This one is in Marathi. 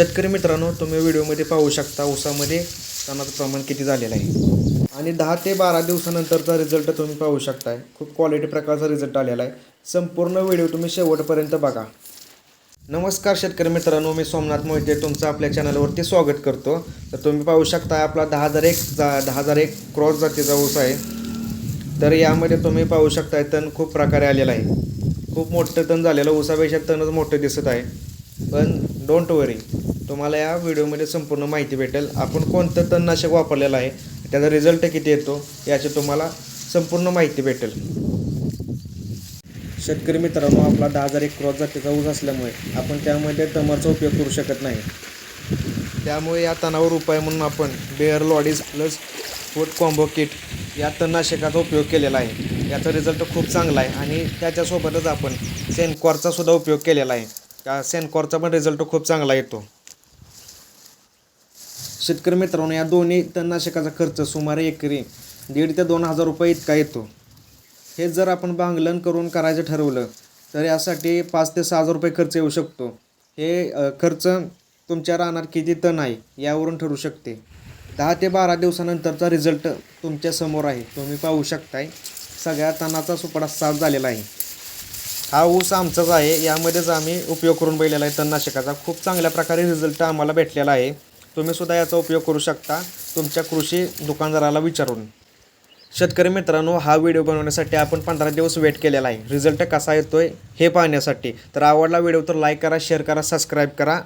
शेतकरी मित्रांनो तुम्ही व्हिडिओमध्ये पाहू शकता ऊसामध्ये तणाचं प्रमाण किती झालेलं आहे. आणि दहा ते बारा दिवसानंतरचा रिझल्ट तुम्ही पाहू शकताय. खूप क्वालिटी प्रकारचा रिझल्ट आलेला आहे. संपूर्ण व्हिडिओ तुम्ही शेवटपर्यंत बघा. नमस्कार शेतकरी मित्रांनो मी सोमनाथ मोहिते. तुमचं आपल्या चॅनलवरती स्वागत करतो. तर तुम्ही पाहू शकता आपला दहा हजार एक जा दहा हजार एक क्रॉस जातीचा ऊस आहे. तर यामध्ये तुम्ही पाहू शकताय तण खूप प्रकारे आलेलं आहे. खूप मोठं तण झालेलं ऊसापेक्षा तणच मोठं दिसत आहे. पण डोंट वरी तुम्हाला या व्हिडिओमध्ये संपूर्ण माहिती भेटेल. आपण कोणतं तणनाशक वापरलेलं आहे त्याचा रिझल्ट किती येतो याची तुम्हाला संपूर्ण माहिती भेटेल. शेतकरी मित्रांनो आपला दहा हजार एक क्रॉस जातीचा ऊस असल्यामुळे आपण त्यामध्ये तमरचा उपयोग करू शकत नाही. त्यामुळे या तणावर उपाय म्हणून आपण Bayer Laudis plus food combo kit या तणनाशकाचा उपयोग केलेला आहे. याचा रिझल्ट खूप चांगला आहे आणि त्याच्यासोबतच आपण सेनकॉरचा सुद्धा उपयोग केलेला आहे. त्या सेनकॉरचा पण रिझल्ट खूप चांगला येतो. शेतकरी मित्रांनो या दोन्ही तणनाशकाचा खर्च सुमारे एकरी दीड ते दोन हजार रुपये इतका येतो. हे जर आपण बांगलन करून करायचं ठरवलं तर यासाठी पाच ते सहा हजार रुपये खर्च येऊ शकतो. हे खर्च तुमच्या रानात किती तण आहे यावरून ठरू शकते. दहा ते बारा दिवसानंतरचा रिझल्ट तुमच्यासमोर आहे. तुम्ही पाहू शकताय सगळ्या तणाचा सुपडा साफ झालेला आहे. हा ऊस आमचाच आहे. यामध्येच आम्ही उपयोग करून बघितलेला आहे. तणनाशकाचा खूप चांगल्या प्रकारे रिझल्ट आम्हाला भेटलेला आहे. तुम्ही सुद्धा याचा उपयोग करू शकता तुमच्या कृषी दुकानदाराला विचारून. शेतकरी मित्रांनो हा व्हिडिओ बनवण्यासाठी आपण पंधरा दिवस वेट केलेला आहे. रिझल्ट कसा येतोय हे पाहण्यासाठी. तर आवडला व्हिडिओ तर लाईक करा शेअर करा सबस्क्राईब करा.